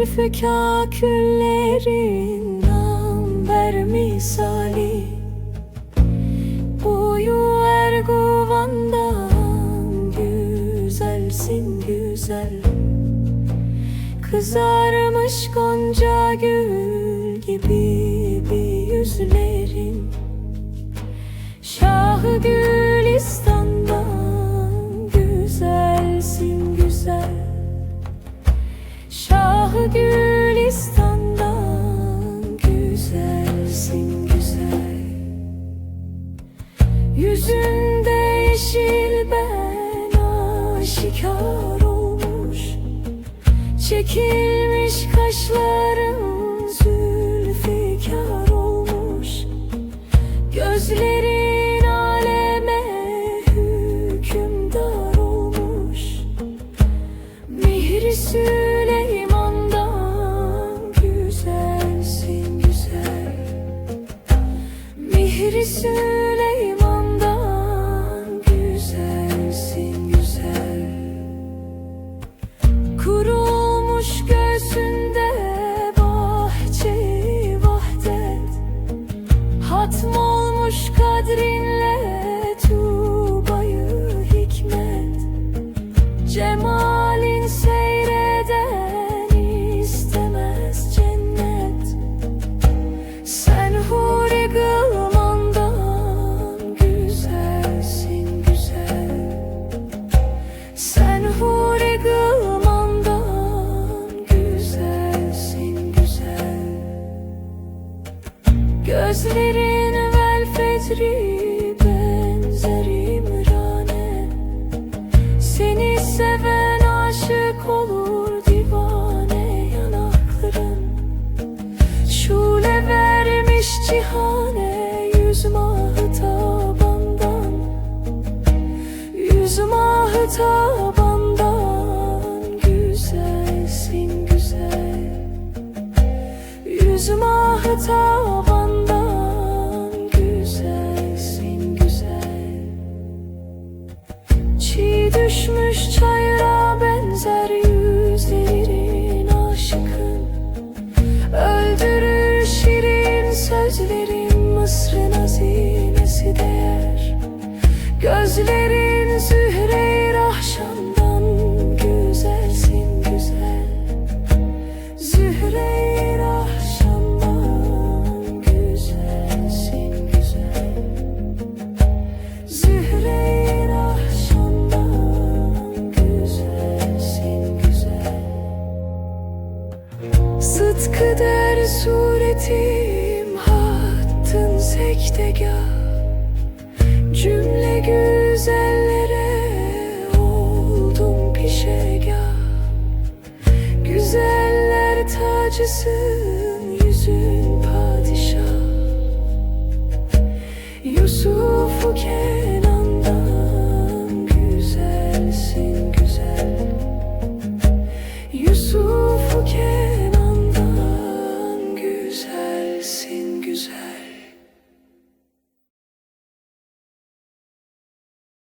ve kaküllerin amber misali Boyu erguvandan güzelsin güzel. Kızarmış gonca gül gibi bir Yüzünde yeşil ben aşikar olmuş. Çekilmiş kaşların zülfikar olmuş. Gözlerin aleme hükümdar olmuş. Mihri Süleyman'dan güzelsin güzel. Mihri Süleyman'dan olmuş Yüz mahı tabandan güzelsin güzel. Çiğ düşmüş çayıra benzer yüzlerin aşıkın Öldürür şirin sözlerin Mısır'ın hazinesi değer. Gözlerin zühre Sıtkı der suretim hattın sektegah Cümle güzellere oldum pişegah Güzeller tacısın yüzün padişah. Yusuf-u